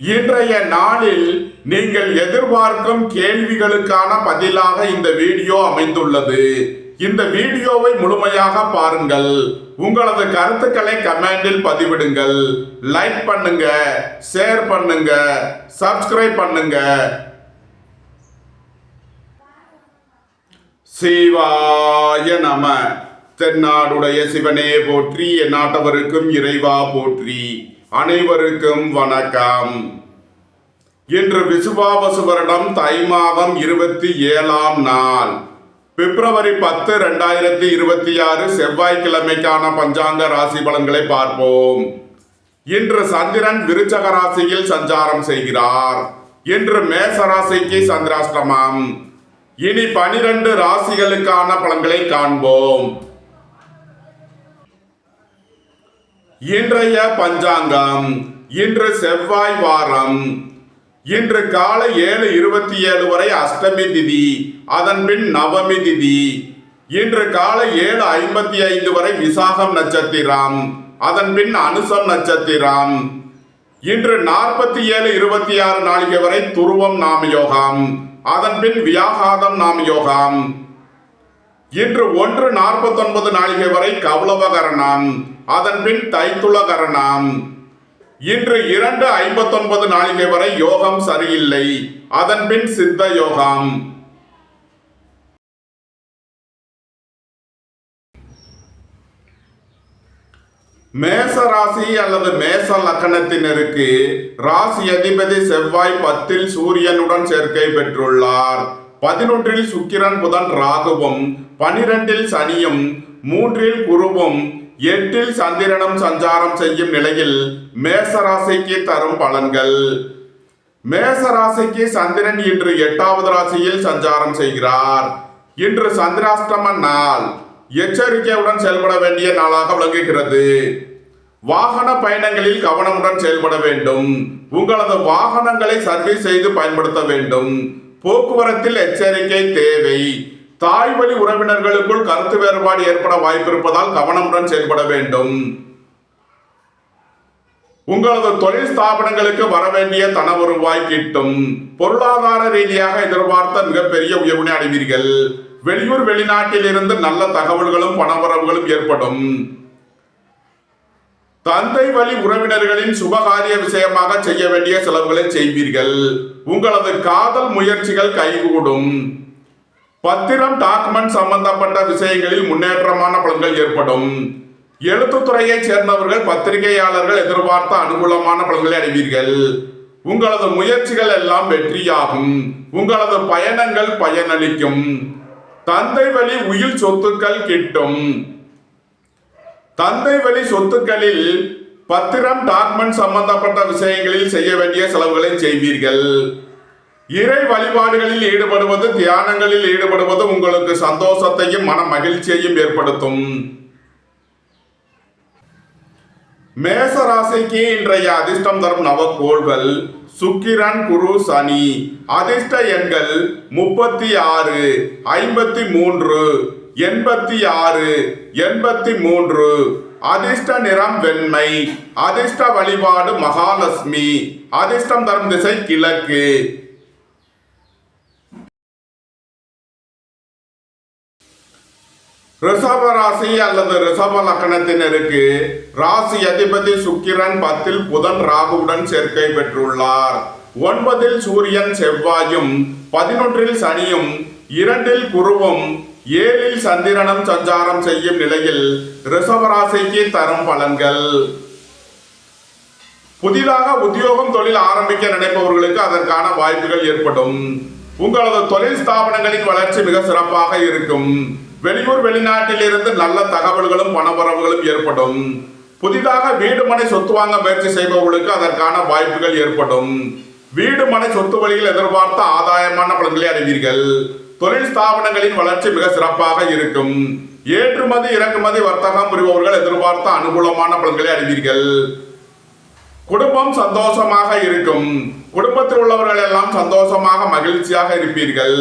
இன்றைய நாளில் நீங்கள் எதிர்பார்க்கும் கேள்விகளுக்கான பதிலாக இந்த வீடியோ அமைந்துள்ளது. இந்த வீடியோவை முழுமையாக பாருங்கள். உங்களது கருத்துக்களை கமெண்டில் பதிவிடுங்கள். லைக் பண்ணுங்க ஷேர் பண்ணுங்க சப்ஸ்கிரைப் பண்ணுங்க. சிவாய நம. தென்னாடுடைய சிவனே போற்றி என் நாட்டவருக்கும் இறைவா போற்றி. அனைவருக்கும் வணக்கம். இன்று விசுவாவசு வருடம் தை மாதம் இருபத்தி ஏழாம் நாள். பிப்ரவரி பத்து ரெண்டாயிரத்தி இருபத்தி ஆறு செவ்வாய்க்கிழமைக்கான பஞ்சாங்க ராசி பலன்களை பார்ப்போம். இன்று சந்திரன் விருச்சக ராசியில் சஞ்சாரம் செய்கிறார். இன்று மேச ராசிக்கு சந்திராஷ்டமம். இனி பனிரெண்டு ராசிகளுக்கான பலன்களை காண்போம். இன்றைய பஞ்சாங்கம் இன்று செவ்வாய் வாரம். இன்று காலை ஏழு இருபத்தி ஏழு வரை அஷ்டமி திதி அதன் பின் நவமி திதி. இன்று காலை ஏழு ஐம்பத்தி ஐந்து வரை விசாகம் நட்சத்திரம் அதன் பின் அனுசம் நட்சத்திரம். இன்று நாற்பத்தி ஏழு இருபத்தி ஆறு நாளிகை வரை துருவம் நாமயோகம் அதன் பின் வியாகாதம் நாமயோகம். இன்று ஒன்று நாற்பத்தொன்பது நாளிகை வரை கௌளவகரணம் அதன்பின் பின் இன்று இரண்டு ஐம்பத்தொன்பது நாளிகை வரை யோகம் சரியில்லை. அதன்பின் சித்த யோகம். மேச ராசி அல்லது மேச லக்கணத்தினருக்கு ராசி அதிபதி செவ்வாய் பத்தில் சூரியனுடன் சேர்க்கை பெற்றுள்ளார். பதினொன்றில் சுக்கிரன் புதன் ராகுவும் பனிரெண்டில் சனியும் மூன்றில் குருவும் எட்டில் சந்திரனும் சஞ்சாரம் செய்யும் நிலையில் மேசராசிக்கு தரும் பலன்கள். மேசராசைக்கு சந்திரன் இன்று எட்டாவது ராசியில் சஞ்சாரம் செய்கிறார். இன்று சந்திராஷ்டம நாள். எச்சரிக்கையுடன் செயல்பட வேண்டிய நாளாக விளங்குகிறது. வாகன பயணங்களில் கவனமுடன் செயல்பட வேண்டும். உங்களது வாகனங்களை சர்வீஸ் செய்து பயன்படுத்த வேண்டும். போக்குவரத்தில் எச்சரிக்கை தேவை. தாய் வழி உறவினர்களுக்குள் கருத்து வேறுபாடு ஏற்பட வாய்ப்பிருப்பதால் கவனமுடன் செயல்பட வேண்டும். உங்களது தொழில் ஸ்தாபனங்களுக்கு வர வேண்டிய தன வருவாய் கிட்டும். பொருளாதார ரீதியாக எதிர்பார்த்த மிகப்பெரிய உயர்வினை அடைவீர்கள். வெளியூர் வெளிநாட்டில் இருந்து நல்ல தகவல்களும் பணவரவுகளும் ஏற்படும். தந்தை வழி உறவினர்களின் சுபகாரிய விஷயமாக செய்ய வேண்டிய செலவுகளை செய்வீர்கள். உங்களது காதல் முயற்சிகள் கைகூடும். பத்திரம் டாக்குமெண்ட் சம்பந்தப்பட்ட விஷயங்களில் முன்னேற்றமான பலன்கள் ஏற்படும். எழுத்துத்துறையைச் சேர்ந்தவர்கள் பத்திரிகையாளர்கள் எதிர்பார்த்த அனுகூலமான பலன்களை அடைவீர்கள். உங்களது முயற்சிகள் எல்லாம் வெற்றியாகும். உங்களது பயணங்கள் பயனளிக்கும். தந்தை வழி உயில் சொத்துக்கள் கிட்டும். தந்தை வழி சொத்துக்களில் பத்திரம் டாக்குமெண்ட் சம்பந்தப்பட்ட விஷயங்களில் செய்ய வேண்டிய செலவுகளை செய்வீர்கள். இறை வழிபாடுகளில் ஈடுபடுவது தியானங்களில் ஈடுபடுவது உங்களுக்கு சந்தோஷத்தையும் மன மகிழ்ச்சியையும் ஏற்படுத்தும். மேச ராசிக்கு இன்றைய அதிர்ஷ்டம் தரும் நவக்கோள்கள் சுக்கிரன் குரு சனி. அதிர்ஷ்ட எண்கள் முப்பத்தி ஆறு ஐம்பத்தி மூன்று எண்பத்தி ஆறு எண்பத்தி மூன்று அதிர்ஷ்ட நிறம் வெண்மை அதிர்ஷ்ட வழிபாடு மகாலட்சுமி. அதிர்ஷ்டம் தரும் திசை கிழக்கு. ரிஷப ராசி அல்லது ரிஷப லக்கணத்தினருக்கு ராசி அதிபதி சுக்கிரன் பத்தில் புதன் ராகுவுடன் சேர்க்கை பெற்றுள்ளார். ஒன்பதில் சூரியன் செவ்வாயும் பதினொன்றில் சனியும் இரண்டில் குருவும் ஏழில் சந்திரனும் சஞ்சாரம் செய்யும் நிலையில் ரிஷபராசிக்கு தரும் பலன்கள். புதிதாக உத்தியோகம் தொழில் ஆரம்பிக்க நினைப்பவர்களுக்கு அதற்கான வாய்ப்புகள் ஏற்படும். உங்களது தொழில் ஸ்தாபனங்களின் வளர்ச்சி மிக சிறப்பாக இருக்கும். வெளியூர் வெளிநாட்டில் இருந்து நல்ல தகவல்களும் பணவரவுகளும் ஏற்படும். புதிதாக வீடு மனை சொத்து வாங்க முயற்சி செய்பவர்களுக்கு அதற்கான வாய்ப்புகள் ஏற்படும். வீடு மனை சொத்து வழியில் எதிர்பார்த்த ஆதாயமான பலன்களை அறிவீர்கள். தொழில் ஸ்தாபனங்களின் வளர்ச்சி மிக சிறப்பாக இருக்கும். ஏற்றுமதி இறக்குமதி வர்த்தகம் புரிபவர்கள் எதிர்பார்த்த அனுகூலமான பலன்களை அறிவீர்கள். குடும்பம் சந்தோஷமாக இருக்கும். குடும்பத்தில் உள்ளவர்கள் எல்லாம் சந்தோஷமாக மகிழ்ச்சியாக இருப்பீர்கள்.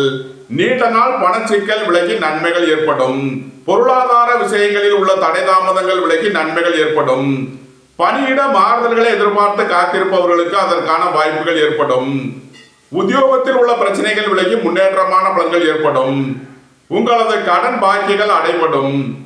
நீண்ட நாள் பணச்சிக்கல் விலகி நன்மைகள் ஏற்படும். பொருளாதார விஷயங்களில் உள்ள தடை தாமதங்கள் விலகி நன்மைகள் ஏற்படும். பணியிட மாறுதல்களை எதிர்பார்த்து காத்திருப்பவர்களுக்கு அதற்கான வாய்ப்புகள் ஏற்படும். உத்தியோகத்தில் உள்ள பிரச்சனைகள் விலகி முன்னேற்றமான பலன்கள் ஏற்படும். உங்களது கடன் பாக்கிகள் அடைபடும்.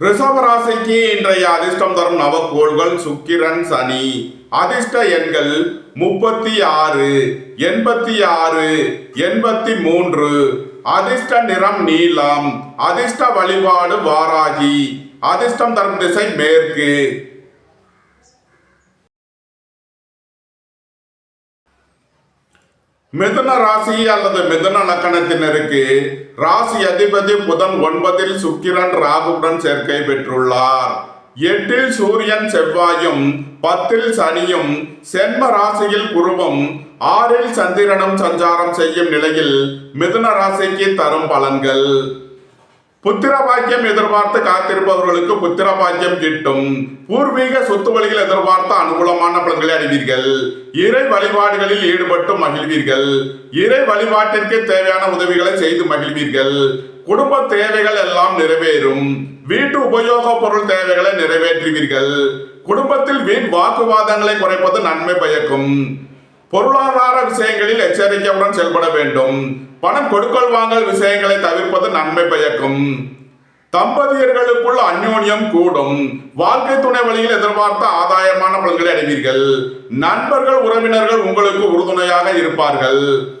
ரிஷப ராசிக்கு இன்றைய அதிர்ஷ்டம் தரும் நவக்கோள்கள் சுக்கிரன் சனி. அதிர்ஷ்ட எண்கள் முப்பத்தி ஆறு எண்பத்தி ஆறு எண்பத்தி மூன்று அதிர்ஷ்ட நிறம் நீலம் அதிர்ஷ்ட வழிபாடு வாராகி அதிர்ஷ்டம் தரும் திசை மேற்கு. மிதுன ராசி அல்லது மிதுன லக்கணத்தினருக்கு ராசி அதிபதி புதன் ஒன்பதில் சுக்கிரன் ராகுடன் சேர்க்கை பெற்றுள்ளார். எட்டில் சூரியன் செவ்வாயும் பத்தில் சனியும் சென்ம ராசியில் குருவும் ஆறில் சந்திரனும் சஞ்சாரம் செய்யும் நிலையில் மிதுன ராசிக்கு தரும் பலன்கள். புத்திர பாக்கியம் எதிர்பார்த்து காத்திருப்பவர்களுக்கு புத்திர பாக்கியம் கிட்டும். பூர்வீக சொத்து வழியில் எதிர்பார்த்த அனுகூலமான பலன்களை அறிவீர்கள். இறை வழிபாடுகளில் ஈடுபட்டு மகிழ்வீர்கள். இறை வழிபாட்டிற்கு தேவையான உதவிகளை செய்து மகிழ்வீர்கள். குடும்ப தேவைகள் எல்லாம் நிறைவேறும். வீட்டு உபயோக பொருள் தேவைகளை நிறைவேற்றுவீர்கள். குடும்பத்தில் வீண் வாக்குவாதங்களை குறைப்பது நன்மை பயக்கும். பொருளாதார விஷயங்களில் எச்சரிக்கையுடன் செயல்பட வேண்டும். பணம் கொடுக்கல் வாங்கல் விஷயங்களை தவிர்ப்பது நன்மை பயக்கும். தம்பதியர்களுக்குள் அந்யோன்யம் கூடும். வாழ்க்கை துணை வழியில் எதிர்பார்த்த ஆதாயமான பலன்களை அடைவீர்கள். நண்பர்கள் உறவினர்கள் உங்களுக்கு உறுதுணையாக இருப்பார்கள்.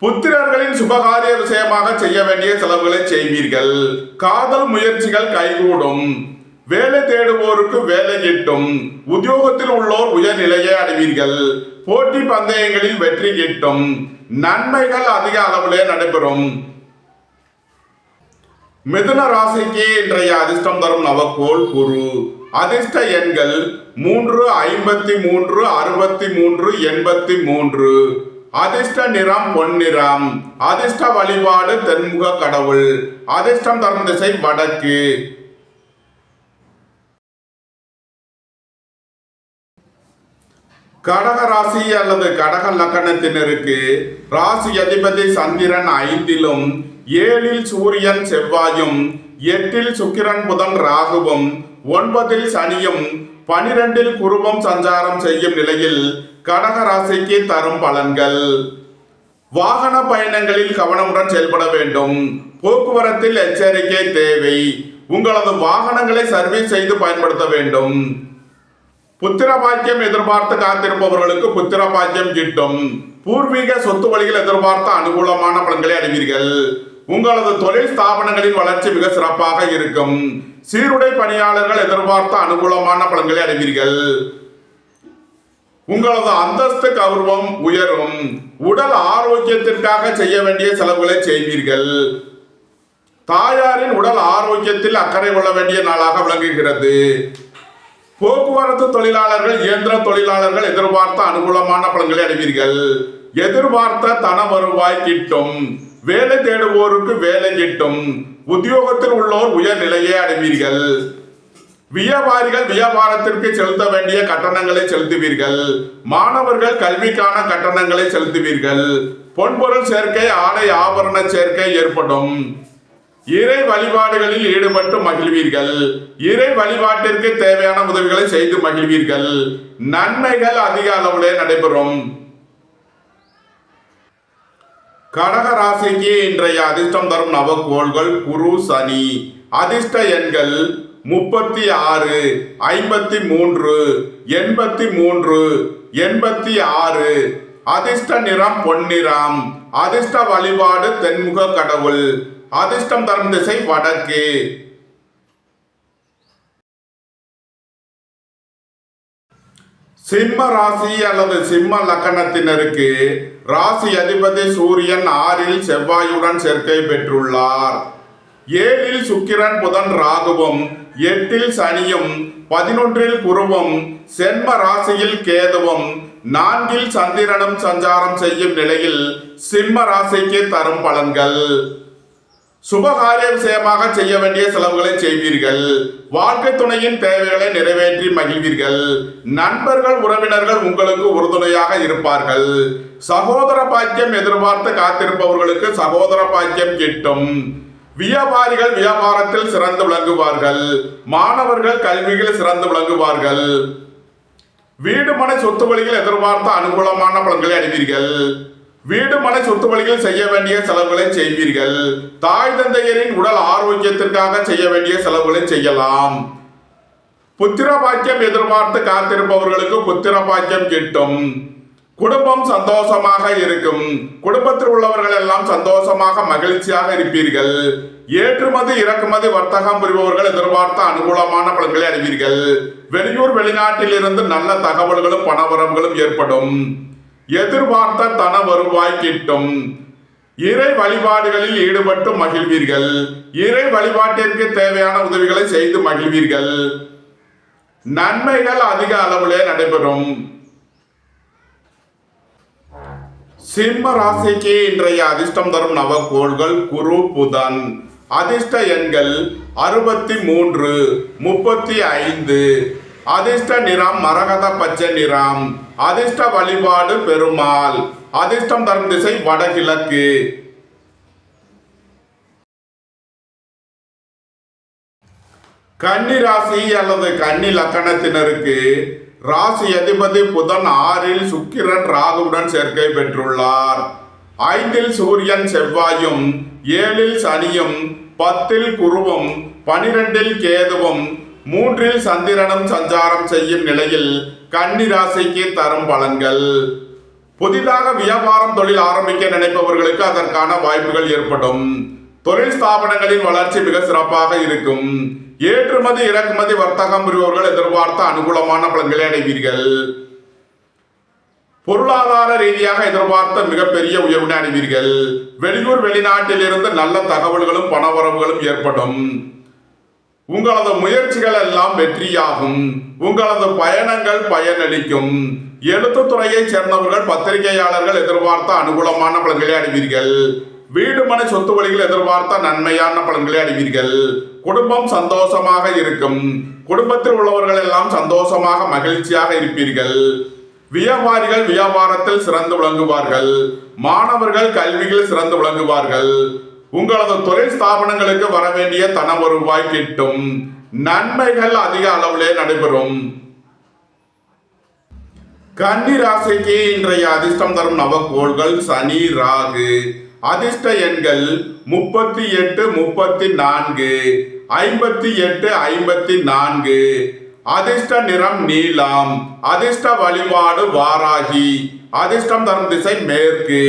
புத்திரர்களின் சுபகாரிய விஷயமாக செய்ய வேண்டிய செலவுகளை செய்வீர்கள். காதல் முயற்சிகள் கைகூடும். வேலை தேடுவோருக்கு வேலை கிட்டும். உத்தியோகத்தில் உள்ளோர் உயர்நிலையை அடைவீர்கள். போட்டி பந்தயங்களில் வெற்றி கிட்டும். நன்மைகள் அதிக அளவிலே நடைபெறும். மிதுன ராசிக்கு இன்றைய அதிர்ஷ்டம் தரும் நவக்கோள் குரு. அதிர்ஷ்ட எண்கள் மூன்று ஐம்பத்தி மூன்று அறுபத்தி மூன்று எண்பத்தி மூன்று. அதிர்ஷ்ட நிறம் பொன்னிறம் அதிர்ஷ்ட வழிபாடு தென்முக கடவுள். அதிர்ஷ்டம் தரும் திசை வடக்கு. கடக ராசி அல்லது கடக லக்கணத்தினருக்கு ராசி அதிபதி சந்திரன் ஐந்திலும் ஏழில் சூரியன் செவ்வாயும் எட்டில் சுக்கிரன் புதன் ராகுவும் ஒன்பதில் சனியும் பனிரெண்டில் குருவம் சஞ்சாரம் செய்யும் நிலையில் கடக ராசிக்கு தரும் பலன்கள். வாகன பயணங்களில் கவனமுடன் செயல்பட வேண்டும். போக்குவரத்தில் எச்சரிக்கை தேவை. உங்களது வாகனங்களை சர்வீஸ் செய்து பயன்படுத்த வேண்டும். புத்திர பாக்கியம் எதிர்பார்த்து காத்திருப்பவர்களுக்கு புத்திர பாக்கியம் கிட்டும். பூர்வீக சொத்து வழியில் எதிர்பார்த்த அனுகூலமான பலன்களை அடைவீர்கள். உங்களது தொழில் ஸ்தாபனங்களின் வளர்ச்சி மிக சிறப்பாக இருக்கும். சீருடை பணியாளர்கள் எதிர்பார்த்த அனுகூலமான பலன்களை அடைவீர்கள். உங்களது அந்தஸ்து கௌரவம் உயரும் உடல் ஆரோக்கியத்திற்காக செய்ய வேண்டிய செலவுகளை செய்வீர்கள். தாயாரின் உடல் ஆரோக்கியத்தில் அக்கறை கொள்ள வேண்டிய நாளாக விளங்குகிறது. போக்குவரத்து தொழிலாளர்கள் இயந்திர தொழிலாளர்கள் எதிர்பார்த்த அனுகூலமான பலன்களை அடைவீர்கள். எதிர்பார்த்த தன வருவாய் கிட்டும். வேலை தேடுவோருக்கு வேலை கிட்டும். உத்தியோகத்தில் உள்ளோர் உயர் நிலையை அடைவீர்கள். வியாபாரிகள் வியாபாரத்திற்கு செலுத்த வேண்டிய கட்டணங்களை செலுத்துவீர்கள். மாணவர்கள் கல்விக்கான கட்டணங்களை செலுத்துவீர்கள். பொன்பொருள் சேர்க்கை ஆடை ஆபரண சேர்க்கை ஏற்படும். இறை வழிபாடுகளில் ஈடுபட்டு மகிழ்வீர்கள். இறை வழிபாட்டிற்கு தேவையான உதவிகளை செய்து மகிழ்வீர்கள். நன்மைகள் அதிக அளவிலே நடைபெறும். கடக ராசிக்கு இன்றைய அதிர்ஷ்டம் தரும் நவக்கோள்கள் குரு சனி. அதிர்ஷ்ட எண்கள் முப்பத்தி ஆறு ஐம்பத்தி மூன்று எண்பத்தி மூன்று எண்பத்தி ஆறு அதிர்ஷ்ட நிறம் பொன்னிறம் அதிர்ஷ்ட வழிபாடு தென்முக கடவுள். அதிர்ஷ்டம் தரும் திசை வடக்கு. சிம்ம ராசி அல்லது சிம்ம லக்கணத்தினருக்கு ராசி அதிபதி சூரியன் ஆறில் செவ்வாயுடன் சேர்க்கை பெற்றுள்ளார். ஏழில் சுக்கிரன் புதன் ராகுவும் எட்டில் சனியும் பதினொன்றில் குருவும் சென்ம ராசியில் கேதுவும் நான்கில் சந்திரனும் சஞ்சாரம் செய்யும் நிலையில் சிம்ம ராசிக்கு தரும் பலன்கள். சுபகாரியம் விஷயமாக செய்ய வேண்டிய செலவுகளை செய்வீர்கள். வாழ்க்கை துணையின் தேவைகளை நிறைவேற்றி மகிழ்வீர்கள். நண்பர்கள் உறவினர்கள் உங்களுக்கு உறுதுணையாக இருப்பார்கள். சகோதர பாக்கியம் எதிர்பார்த்து காத்திருப்பவர்களுக்கு சகோதர பாக்கியம் கிட்டும். வியாபாரிகள் வியாபாரத்தில் சிறந்து விளங்குவார்கள். மாணவர்கள் கல்வியில் சிறந்து விளங்குவார்கள். வீடு மனை சொத்து வழிகள் எதிர்பார்த்த அனுகூலமான பலன்களை அடைவீர்கள். வீடு மனை சொத்து வழிகள் செய்ய வேண்டிய செலவுகளை செய்வீர்கள். தாய் தந்தையரின் உடல் ஆரோக்கியத்திற்காக செய்ய வேண்டிய செலவுகளை செய்யலாம். புத்திர பாக்கியம் எதிர்பார்த்து காத்திருப்பவர்களுக்கு புத்திர பாக்கியம் கிட்டும். குடும்பம் சந்தோஷமாக இருக்கும். குடும்பத்தில் உள்ளவர்கள் எல்லாம் சந்தோஷமாக மகிழ்ச்சியாக இருப்பீர்கள். ஏற்றுமதி இறக்குமதி வர்த்தகம் புரிபவர்கள் எதிர்பார்த்த அனுகூலமான பலன்களை அறிவீர்கள் வெளியூர் வெளிநாட்டில் இருந்து நல்ல தகவல்களும் பணவரவுகளும் ஏற்படும். எதிர்பார்த்த தன வருவாய் கிட்டும். இறை வழிபாடுகளில் ஈடுபட்டு மகிழ்வீர்கள். இறை வழிபாட்டிற்கு தேவையான உதவிகளை செய்து மகிழ்வீர்கள். நன்மைகள் அதிக அளவிலே நடைபெறும். சிம்ம ராசிக்கு இன்றைய அதிர்ஷ்டம் தரும் நவக்கோள்கள் குரு புதன். அதிர்ஷ்ட எண்கள் அறுபத்தி மூன்று முப்பத்தி ஐந்து அதிர்ஷ்ட நிறம் மரகத பச்சை நிறம். அதிர்ஷ்ட வழிபாடு பெருமாள். அதிர்ஷ்டம் தரும் திசை வடகிழக்கு. கன்னி ராசி அல்லது கன்னி லக்கணத்தினருக்கு ராசி அதிபதி புதன் ஆறில் சுக்கிரன் ராகுவுடன் சேர்க்கை பெற்றுள்ளார். ஐந்தில் சூரியன் செவ்வாயும் ஏழில் சனியும் பத்தில் குருவும் பனிரெண்டில் கேதுவும் மூன்றில் சந்திரனும் சஞ்சாரம் செய்யும் நிலையில் கன்னி ராசிக்கு தரும் பலன்கள். புதிதாக வியாபாரம் தொழில் ஆரம்பிக்க நினைப்பவர்களுக்கு அதற்கான வாய்ப்புகள் ஏற்படும். தொழில் ஸ்தாபனங்களின் வளர்ச்சி மிக சிறப்பாக இருக்கும். ஏற்றுமதி இறக்குமதி வர்த்தகம் புரிபவர்கள் எதிர்பார்த்த அனுகூலமான பலன்களை அடைவீர்கள். பொருளாதார ரீதியாக எதிர்பார்த்த மிகப்பெரிய உயர்வினை அடைவீர்கள். வெளியூர் வெளிநாட்டில் இருந்து நல்ல தகவல்களும் பணவரவுகளும் ஏற்படும். உங்களது முயற்சிகள் எல்லாம் வெற்றியாகும். உங்களது பயணங்கள் பயனளிக்கும். எழுத்துத்துறையை சேர்ந்தவர்கள் பத்திரிகையாளர்கள் எதிர்பார்த்த அனுகூலமான பலன்களை அடைவீர்கள். வீடு மனை சொத்து வழிகள் எதிர்பார்த்த நன்மையான பலன்களை அடைவீர்கள். குடும்பம் சந்தோஷமாக இருக்கும். குடும்பத்தில் உள்ளவர்கள் எல்லாம் சந்தோஷமாக மகிழ்ச்சியாக இருப்பீர்கள். வியாபாரிகள் வியாபாரத்தில் சிறந்து விளங்குவார்கள். மாணவர்கள் கல்வியில் சிறந்து விளங்குவார்கள். உங்களது தொழில் ஸ்தாபனங்களுக்கு வர வேண்டிய தன வருவாய் கிட்டும். நன்மைகள் அதிக அளவிலே நடைபெறும். கன்னி ராசிக்கு இன்றைய அதிர்ஷ்டம் தரும் நவக்கோள்கள் சனி ராகு. அதிர்ஷ்ட எண்கள் முப்பத்தி எட்டு முப்பத்தி நான்கு. ஐம்பத்தி எட்டு ஐம்பத்தி நான்கு. அதிர்ஷ்ட நிறம் நீலம் அதிர்ஷ்ட வழிபாடு வாராகி அதிர்ஷ்டம் தரும் திசை மேற்கு.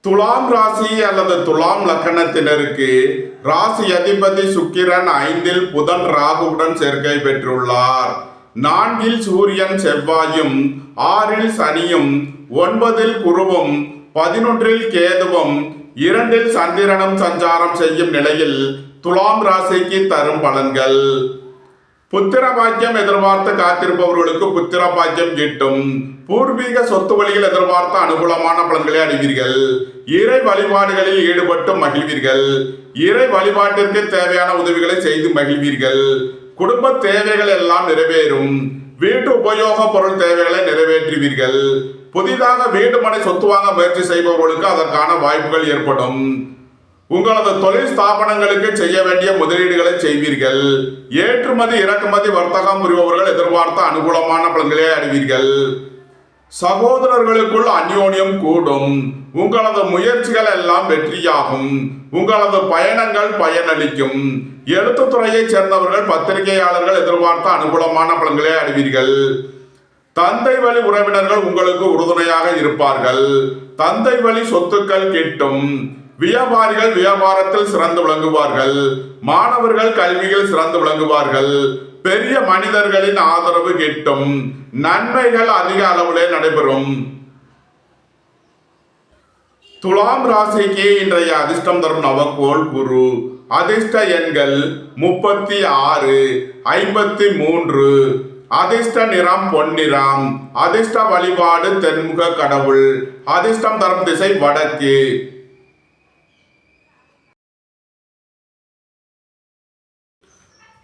துலாம் ராசி அல்லது துலாம் லக்கணத்தினருக்கு ராசி அதிபதி சுக்கிரன் ஐந்தில் புதன் ராகுவுடன் சேர்க்கை பெற்றுள்ளார். நான்கில் சூரியன் செவ்வாயும் ஆறில் சனியும் ஒன்பதில் குருவும் பதினொன்றில் கேதுவும் இரண்டில் சந்திரனும் சஞ்சாரம் செய்யும் நிலையில் துலாம் ராசிக்கு தரும் பலன்கள். புத்திர பாக்கியம் எதிர்பார்த்து காத்திருப்பவர்களுக்கு புத்திர பாக்கியம் கிட்டும். பூர்வீக சொத்து வழியில் எதிர்பார்த்த அனுகூலமான பலன்களை அடைவீர்கள். இறை வழிபாடுகளில் ஈடுபட்டு மகிழ்வீர்கள். இறை வழிபாட்டிற்கு தேவையான உதவிகளை செய்து மகிழ்வீர்கள். குடும்ப தேவைகள் எல்லாம் நிறைவேறும். வீட்டு உபயோக பொருள் தேவைகளை நிறைவேற்றுவீர்கள். புதிதாக வீட்டுமனை சொத்து வாங்க முயற்சி செய்பவர்களுக்கு அதற்கான வாய்ப்புகள் ஏற்படும். உங்களது தொழில் ஸ்தாபனங்களுக்கு செய்ய வேண்டிய முதலீடுகளை செய்வீர்கள். ஏற்றுமதி இறக்குமதி வர்த்தகம் புரிபவர்கள் எதிர்பார்த்த அனுகூலமான பலன்களை அடைவீர்கள். சகோதரர்களுக்குள் அந்யோன்யம் கூடும். உங்களது முயற்சிகள் எல்லாம் வெற்றியாகும். உங்களது பயணங்கள் பயனளிக்கும். எழுத்துத்துறையைச் சேர்ந்தவர்கள் பத்திரிகையாளர்கள் எதிர்பார்த்த அனுகூலமான பலன்களை அடைவீர்கள். தந்தை வழி உறவினர்கள் உங்களுக்கு உறுதுணையாக இருப்பார்கள். தந்தை வழி சொத்துக்கள் கிட்டும். வியாபாரிகள் வியாபாரத்தில் சிறந்து விளங்குவார்கள். மாணவர்கள் கல்வியில் சிறந்து விளங்குவார்கள். பெரிய மனிதர்களின் ஆதரவு கிட்டும். நன்மைகள் அதிக அளவிலே நடைபெறும். துலாம் ராசிக்கு இன்றைய அதிர்ஷ்டம் தரும் நவக்கோள் குரு. அதிர்ஷ்ட எண்கள் முப்பத்தி ஆறு ஐம்பத்தி மூன்று. அதிர்ஷ்ட நிறம் பொன்னிறம். அதிர்ஷ்ட வழிபாடு தென்முக கடவுள். அதிர்ஷ்டம் தரும் திசை வடக்கு.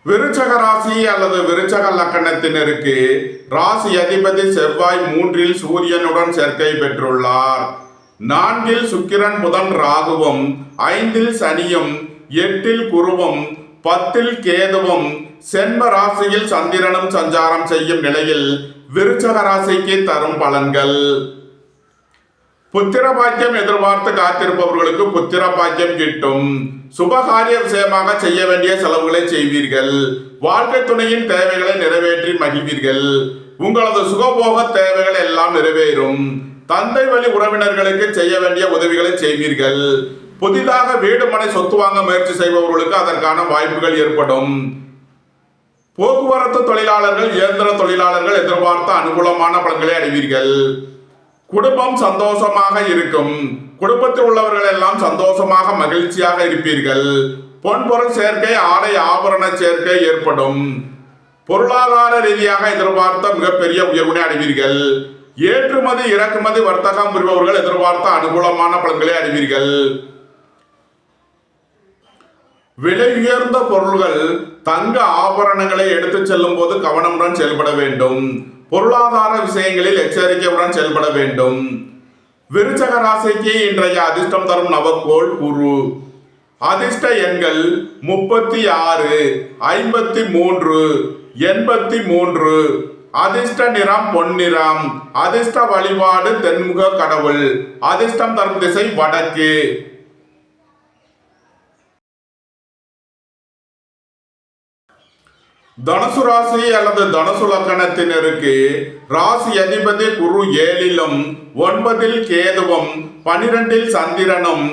விருச்சக ராசி அல்லது விருச்சக லக்கணத்தினருக்கு ராசி அதிபதி செவ்வாய் மூன்றில் சூரியனுடன் சேர்க்கை பெற்றுள்ளார். நான்கில் சுக்கிரன் புதன் ராகுவும் ஐந்தில் சனியும் எட்டில் குருவும் பத்தில் கேதுவும் சென்ம ராசியில் சந்திரனும் சஞ்சாரம் செய்யும் நிலையில் விருச்சக ராசிக்கு தரும் பலன்கள். புத்திர பாக்கியம் எதிர்பார்த்து காத்திருப்பவர்களுக்கு புத்திர பாக்கியம் கிட்டும். சுபகாரிய விஷயமாக செய்ய வேண்டிய செலவுகளை செய்வீர்கள். வாழ்க்கை துணையின் தேவைகளை நிறைவேற்றி மகிழ்வீர்கள். உங்களது சுகபோக தேவைகள் எல்லாம் நிறைவேறும். தந்தை வழி உறவினர்களுக்கு செய்ய வேண்டிய உதவிகளை செய்வீர்கள். புதிதாக வீடு மனை சொத்து வாங்க முயற்சி செய்பவர்களுக்கு அதற்கான வாய்ப்புகள் ஏற்படும். போக்குவரத்து தொழிலாளர்கள் இயந்திர தொழிலாளர்கள் எதிர்பார்த்த அனுகூலமான பலன்களை அறிவீர்கள் குடும்பம் சந்தோஷமாக இருக்கும். குடும்பத்தில் உள்ளவர்கள் எல்லாம் சந்தோஷமாக மகிழ்ச்சியாக இருப்பீர்கள். பொன்பொருள் சேர்க்கை ஆடை ஆபரண சேர்க்கை ஏற்படும். பொருளாதார ரீதியாக எதிர்பார்த்த மிகப்பெரிய உயர்வினை அடைவீர்கள். ஏற்றுமதி இறக்குமதி வர்த்தகம் புரிபவர்கள் எதிர்பார்த்த அனுகூலமான பலன்களை அடைவீர்கள். விலை உயர்ந்த பொருள்கள் தங்க ஆபரணங்களை எடுத்துச் செல்லும் போது கவனமுடன் செயல்பட வேண்டும். பொருளாதார விஷயங்களில் எச்சரிக்கையுடன் செயல்பட வேண்டும். விருச்சக ராசிக்கு இன்றைய அதிர்ஷ்டம் தரும் நவக்கோள் குரு. அதிர்ஷ்ட எண்கள் முப்பத்தி ஆறு ஐம்பத்தி மூன்று எண்பத்தி மூன்று. அதிர்ஷ்ட நிறம் பொன்னிறம். அதிர்ஷ்ட வழிபாடு தென்முக கடவுள். அதிர்ஷ்டம் தரும் திசை வடக்கு. தனுசு ராசி அல்லது தனுசு லக்கணத்தினருக்கு ராசி அதிபதி குரு ஏழிலும் ஒன்பதில் கேதுவும் பனிரெண்டில் சந்திரனும்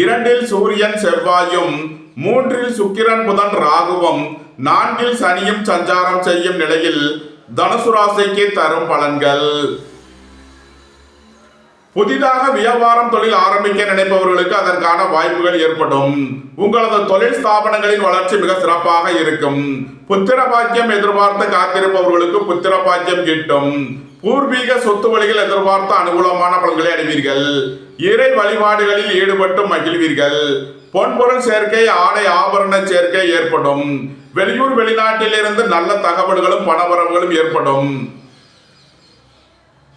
இரண்டில் சூரியன் செவ்வாயும் மூன்றில் சுக்கிரன் புதன் ராகுவும் நான்கில் சனியும் சஞ்சாரம் செய்யும் நிலையில் தனுசு ராசிக்கு தரும் பலன்கள். புதிதாக வியாபாரம் தொழில் ஆரம்பிக்க நினைப்பவர்களுக்கு அதற்கான வாய்ப்புகள் ஏற்படும். உங்களது தொழில் ஸ்தாபனங்களின் வளர்ச்சி மிக சிறப்பாக இருக்கும். புத்திர பாக்கியம் எதிர்பார்த்து காத்திருப்பவர்களுக்கு புத்திர பாக்கியம் கிட்டும். பூர்வீக சொத்து வழிகள் எதிர்பார்த்த அனுகூலமான பலன்களை அடைவீர்கள். இறை வழிபாடுகளில் ஈடுபட்டு மகிழ்வீர்கள். பொன்பொருள் சேர்க்கை ஆடை ஆபரண சேர்க்கை ஏற்படும். வெளியூர் வெளிநாட்டிலிருந்து நல்ல தகவல்களும் பணவரவுகளும் ஏற்படும்.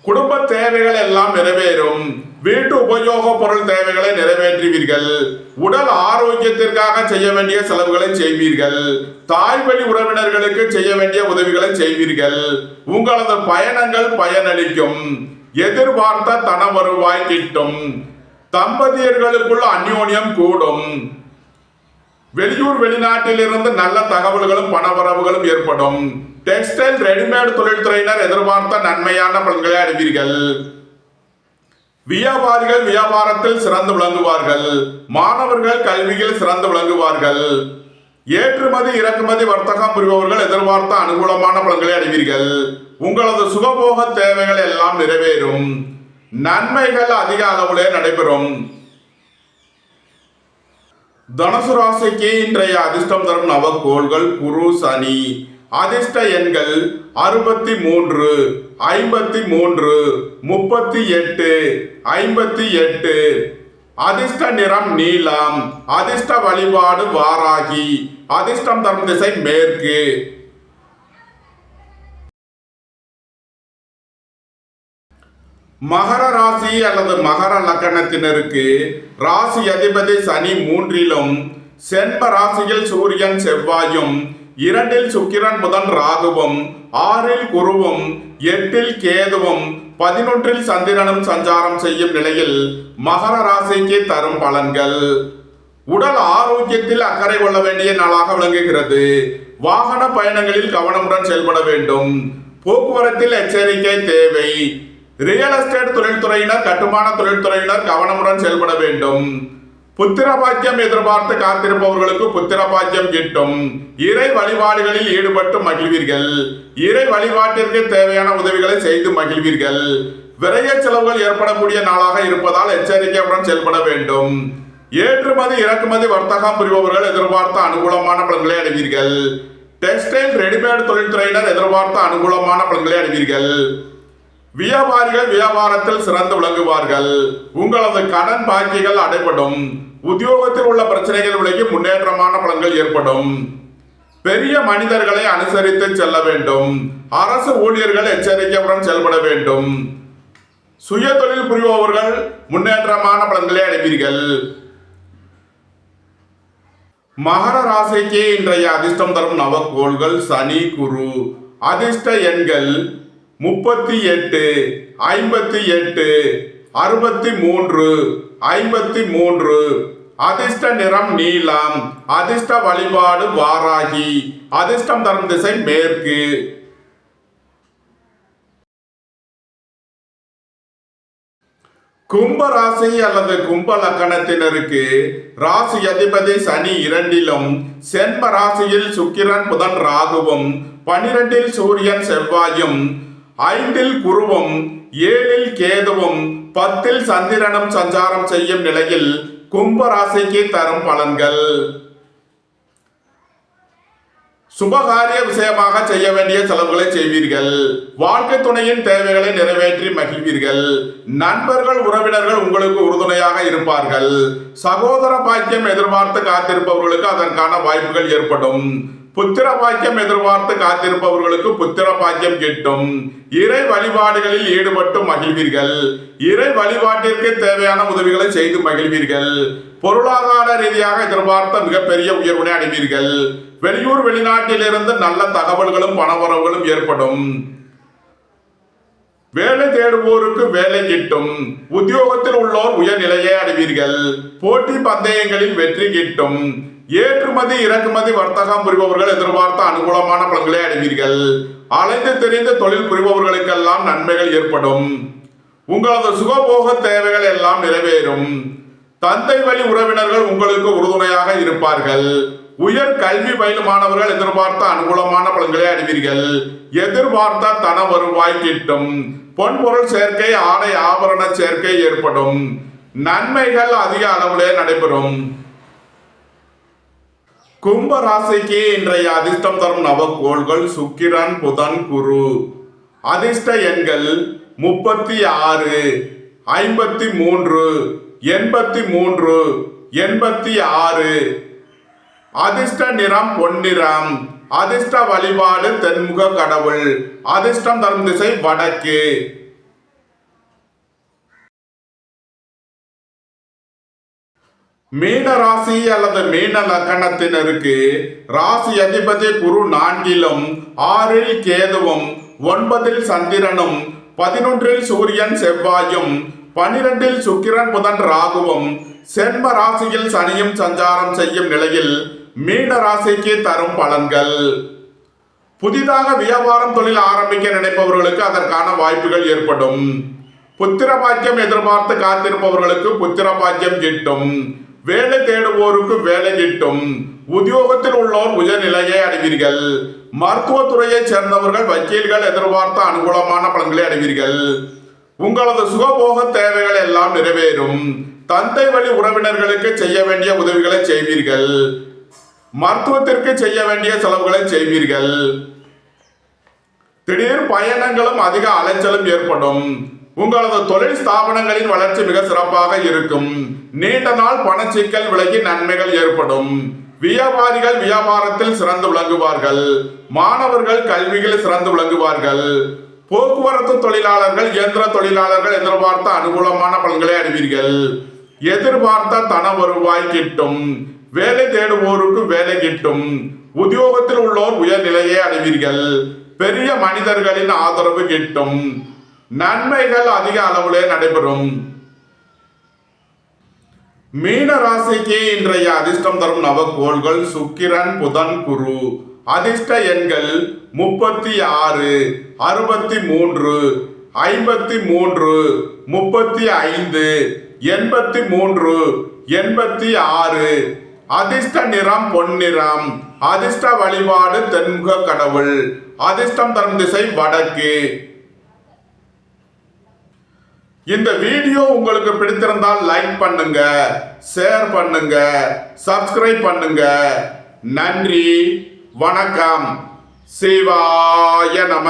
குடும்ப தேவைகள் எல்லாம் நிறைவேறும். வீட்டு உபயோக பொருள் தேவைகளை நிறைவேற்றுவீர்கள். உடல் ஆரோக்கியத்திற்காக செய்ய வேண்டிய செலவுகளை செய்வீர்கள். தாய் வழி உறவினர்களுக்கு செய்ய வேண்டிய உதவிகளை செய்வீர்கள். உங்களது பயணங்கள் பயனளிக்கும். எதிர்பார்த்த தன வருவாய் கிட்டும். தம்பதியர்களுக்குள்ள அந்யோன்யம் கூடும். வெளியூர் வெளிநாட்டிலிருந்து நல்ல தகவல்களும் பணவரவுகளும் ஏற்படும். டெக்ஸ்டைல் ரெடிமேட் தொழில்துறையினர் எதிர்பார்த்த நன்மையான பலன்களை அறிவீர்கள் வியாபாரிகள் வியாபாரத்தில் சிறந்து விளங்குவார்கள். மாணவர்கள் கல்வியில் சிறந்து விளங்குவார்கள். ஏற்றுமதி இறக்குமதி வர்த்தகம் புரிபவர்கள் எதிர்பார்த்த அனுகூலமான பலன்களை அறிவீர்கள் உங்களது சுகபோக தேவைகள் எல்லாம் நிறைவேறும். நன்மைகள் அதிக அளவிலே நடைபெறும். தனுசு ராசிக்கு இன்றைய அதிர்ஷ்டம் தரும் நவக்கோள்கள் குரு சனி. அதிர்ஷ்ட எண்கள் அறுபத்தி மூன்று ஐம்பத்தி மூன்று முப்பத்தி எட்டு ஐம்பத்தி எட்டு அதிர்ஷ்ட நிறம் நீலம் அதிர்ஷ்ட வழிபாடு வாராகி அதிர்ஷ்டம் தரும் திசை மேற்கு. மகர ராசி அல்லது மகர லக்கணத்தினருக்கு ராசி அதிபதி சனி மூன்றிலும் செண்ப ராசியில் சூரியன் செவ்வாயும் இரண்டில் சுக்கிரன் புதன் ராகுவும் ஆறில் குருவும் எட்டில் கேதுவும் பதினொன்றில் சந்திரனும் சஞ்சாரம் செய்யும் நிலையில் மகர ராசிக்கு தரும் பலன்கள். உடல் ஆரோக்கியத்தில் அக்கறை கொள்ள வேண்டிய நாளாக விளங்குகிறது. வாகன பயணங்களில் கவனமுடன் செயல்பட வேண்டும். போக்குவரத்தில் எச்சரிக்கை தேவை. ரியல் எஸ்டேட் தொழில்துறையினர் கட்டுமான தொழில்துறையினர் கவனமுடன் செயல்பட வேண்டும். புத்திரபாக்கியம் எதிர்பார்த்து காத்திருப்பவர்களுக்கு புத்திரபாக்கியம் கிட்டும். இறை வழிபாடுகளில் ஈடுபட்டு மகிழ்வீர்கள். இறை வழிபாட்டிற்கு தேவையான உதவிகளை செய்து மகிழ்வீர்கள். விரைய செலவுகள் ஏற்படக்கூடிய நாளாக இருப்பதால் எச்சரிக்கையுடன் செயல்பட வேண்டும். ஏற்றுமதி இறக்குமதி வர்த்தகம் புரிபவர்கள் எதிர்பார்த்த அனுகூலமான பலன்களை அடைவீர்கள். டெக்ஸ்டைல் ரெடிமேட் தொழில்துறையினர் எதிர்பார்த்த அனுகூலமான பலன்களை அடைவீர்கள். வியாபாரிகள் வியாபாரத்தில் சிறந்து விளங்குவார்கள். உங்களது கடன் பாக்கிகள் அடைபடும். உத்தியோகத்தில் உள்ள பிரச்சனைகள் விலகி முன்னேற்றமான பலன்கள் ஏற்படும். பெரிய மனிதர்களை அனுசரித்து செல்ல வேண்டும். அரசு ஊழியர்கள் எச்சரிக்கையுடன் செயல்பட வேண்டும். சுய தொழில் புரிபவர்கள் முன்னேற்றமான பலன்களை அடைவீர்கள். மகர ராசிக்கு இன்றைய அதிர்ஷ்டம் தரும் நவக்கோள்கள் சனி குரு. அதிர்ஷ்ட எண்கள் முப்பத்தி எட்டு ஐம்பத்தி எட்டு அறுபத்தி மூன்று ஐம்பத்தி மூன்று. அதிர்ஷ்ட நிறம் நீலம் அதிர்ஷ்ட வழிபாடு வாராகி அதிர்ஷ்டம் தரும் திசை மேற்கு. கும்பராசி அல்லது கும்ப லக்கணத்தினருக்கு ராசி அதிபதி சனி இரண்டிலும் சென்ம ராசியில் சுக்கிரன் புதன் ராகுவும் பனிரெண்டில் சூரியன் செவ்வாயும் ஐந்தில் குருவும் ஏழில் கேதுவும் பத்தில் சந்திரனும் சஞ்சாரம் செய்யும் நிலையில் கும்பராசிக்கு தரும் பலன்கள். சுபகாரிய விஷயமாக செய்ய வேண்டிய செலவுகளை செய்வீர்கள். வாழ்க்கை துணையின் தேவைகளை நிறைவேற்றி மகிழ்வீர்கள். நண்பர்கள் உறவினர்கள் உங்களுக்கு உறுதுணையாக இருப்பார்கள். சகோதர பாக்கியம் எதிர்பார்த்து காத்திருப்பவர்களுக்கு அதற்கான வாய்ப்புகள் ஏற்படும். புத்திர பாக்கியம் எதிர்பார்த்து காத்திருப்பவர்களுக்கு புத்திர பாக்கியம் கிட்டும். இறை வழிபாடுகளில் ஈடுபட்டு மகிழ்வீர்கள். இறை வழிபாட்டிற்கு தேவையான உதவிகளை செய்து மகிழ்வீர்கள். பொருளாதார ரீதியாக எதிர்பார்த்த மிகப்பெரிய உயர்வினை அடைவீர்கள். வெளியூர் வெளிநாட்டிலிருந்து நல்ல தகவல்களும் பணவரவுகளும் ஏற்படும். வேலை தேடுவோருக்கு வேலை கிட்டும். உத்தியோகத்தில் உள்ளோர் உயர்நிலையை அடைவீர்கள். போட்டி பந்தயங்களில் வெற்றி கிட்டும். ஏற்றுமதி இறக்குமதி வர்த்தகம் புரிபவர்கள் எதிர்பார்த்த அனுகூலமான பலன்களை அடைவீர்கள். அலைந்து தெரிந்து தொழில் புரிபவர்களுக்கெல்லாம் நன்மைகள் ஏற்படும். உங்களது சுகபோக தேவைகள் எல்லாம் நிறைவேறும். தந்தை வழி உறவினர்கள் உங்களுக்கு உறுதுணையாக இருப்பார்கள். உயர் கல்வி பயிலும் மாணவர்கள் எதிர்பார்த்த அனுகூலமான பலன்களை அடைவீர்கள். எதிர்பார்த்த தன வருவாய் கிட்டும். பொன்பொருள் சேர்க்கை ஆடை ஆபரண சேர்க்கை ஏற்படும். நன்மைகள் அதிக அளவிலே நடைபெறும். கும்ப ராசிக்கு இன்றைய அதிர்ஷ்டம் தரும் நவக்கோள்கள் சுக்கிரன் புதன் குரு. அதிர்ஷ்ட எண்கள் முப்பத்தி ஆறு ஐம்பத்தி மூன்று எண்பத்தி மூன்று எண்பத்தி ஆறு அதிர்ஷ்ட நிறம் பொன்னிறம் அதிர்ஷ்ட வழிபாடு தென்முக கடவுள் அதிர்ஷ்டம் தரும் திசை வடக்கு. மீன ராசி அல்லது மீன லக்கணத்தினருக்கு ராசி அதிபதி குரு நான்கிலும் ஆறில் கேதுவும் ஒன்பதில் சந்திரனும் பதினொன்றில் சூரியன் செவ்வாயும் பனிரெண்டில் சுக்கிரன் புதன் ராகுவும் சென்ம ராசியில் சனியும் சஞ்சாரம் செய்யும் நிலையில் மீன ராசிக்கு தரும் பலன்கள். புதிதாக வியாபாரம் தொழில் ஆரம்பிக்க நினைப்பவர்களுக்கு அதற்கான வாய்ப்புகள் ஏற்படும். புத்திர பாக்கியம் எதிர்பார்த்து காத்திருப்பவர்களுக்கு புத்திர பாக்கியம் கிட்டும். வேலை தேடுவோருக்கு வேலை கிட்டும். உத்தியோகத்தில் உள்ளோர் உயர்நிலையை அடைவீர்கள். மருத்துவத்துறையைச் சேர்ந்தவர்கள் வக்கீல்கள் எதிர்பார்த்த அனுகூலமான பலன்களை அடைவீர்கள். உங்களது சுகபோக தேவைகள் எல்லாம் நிறைவேறும். தந்தை வழி உறவினர்களுக்கு செய்ய வேண்டிய உதவிகளை செய்வீர்கள். மருத்துவத்திற்கு செய்ய வேண்டிய செலவுகளை செய்வீர்கள். திடீர் பயணங்களும் அதிக அலைச்சலும் ஏற்படும். உங்களது தொழில் ஸ்தாபனங்களின் வளர்ச்சி மிக சிறப்பாக இருக்கும். நீண்ட நாள் பணச்சிக்கல் விலகி நன்மைகள் ஏற்படும். வியாபாரிகள் வியாபாரத்தில் சிறந்து விளங்குவார்கள். மாணவர்கள் கல்வியில் சிறந்து விளங்குவார்கள். போக்குவரத்து தொழிலாளர்கள் இயந்திர தொழிலாளர்கள் எதிர்பார்த்த அனுகூலமான பலன்களை அறிவீர்கள். எதிர்பார்த்த தன வருவாய் கிட்டும். வேலை தேடுவோருக்கு வேலை கிட்டும். உத்தியோகத்தில் உள்ளோர் உயர்நிலையை அடைவீர்கள் பெரிய மனிதர்களின் ஆதரவு கிட்டும். நன்மைகள் அதிக அளவிலே நடைபெறும். மீன ராசிக்கு இன்றைய அதிர்ஷ்டம் தரும் நவக்கோள்கள் சுக்கிரன் புதன் குரு. அதிர்ஷ்ட எண்கள் முப்பத்தி ஆறு அறுபத்தி மூன்று ஐம்பத்தி மூன்று முப்பத்தி ஐந்து எண்பத்தி மூன்று எண்பத்தி ஆறு அதிர்ஷ்ட நிறம் பொன்னிறம். அதிர்ஷ்ட வழிபாடு தென்முக கடவுள். அதிர்ஷ்டம் தரும் திசை வடக்கு. இந்த வீடியோ உங்களுக்கு பிடித்திருந்தால் லைக் பண்ணுங்க ஷேர் பண்ணுங்க சப்ஸ்கிரைப் பண்ணுங்க. நன்றி வணக்கம். சிவாய நம.